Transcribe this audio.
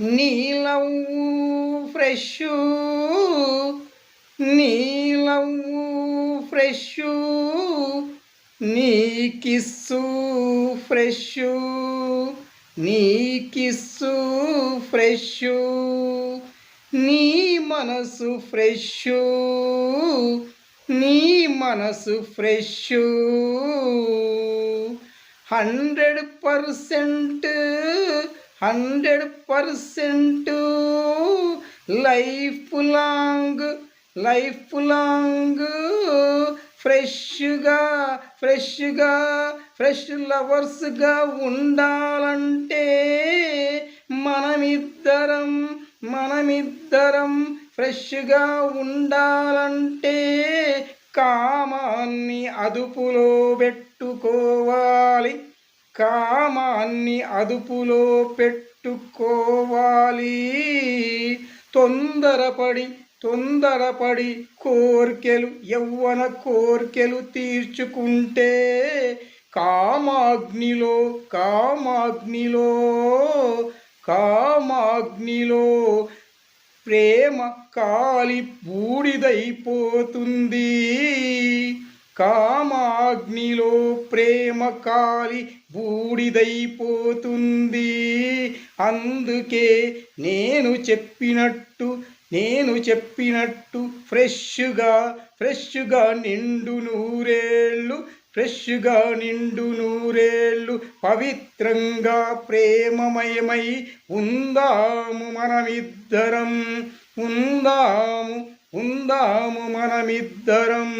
నీలవు fresh నీలవు fresh నీ kiss fresh నీ కిస్సు ఫ్రెష్ నీ మనసు ఫ్రెష్ నీ మనసు fresh. Hundred percent hundred percent life long life long ఫ్రెష్గా ఫ్రెష్గా ఫ్రెష్ లవర్స్గా ఉండాలంటే మనమిద్దరం మనమిద్దరం ఫ్రెష్గా ఉండాలంటే కామాన్ని అదుపులో పెట్టుకోవాలి. కామాన్ని అదుపులో పెట్టుకోవాలి. తొందరపడి తొందరపడి కోర్కెలు యవ్వన కోర్కెలు తీర్చుకుంటే కామాగ్నిలో కామాగ్నిలో కామాగ్నిలో ప్రేమ కాలి బూడిదైపోతుంది. కామా అగ్నిలో ప్రేమ కాలి బూడిదైపోతుంది. అందుకే నేను చెప్పినట్టు నేను చెప్పినట్టు ఫ్రెష్గా ఫ్రెష్గా నిండు నూరేళ్ళు ఫ్రెష్గా నిండు నూరేళ్ళు పవిత్రంగా ప్రేమమయమై ఉందాము మనమిద్దరం ఉందాము ఉందాము మనమిద్దరం.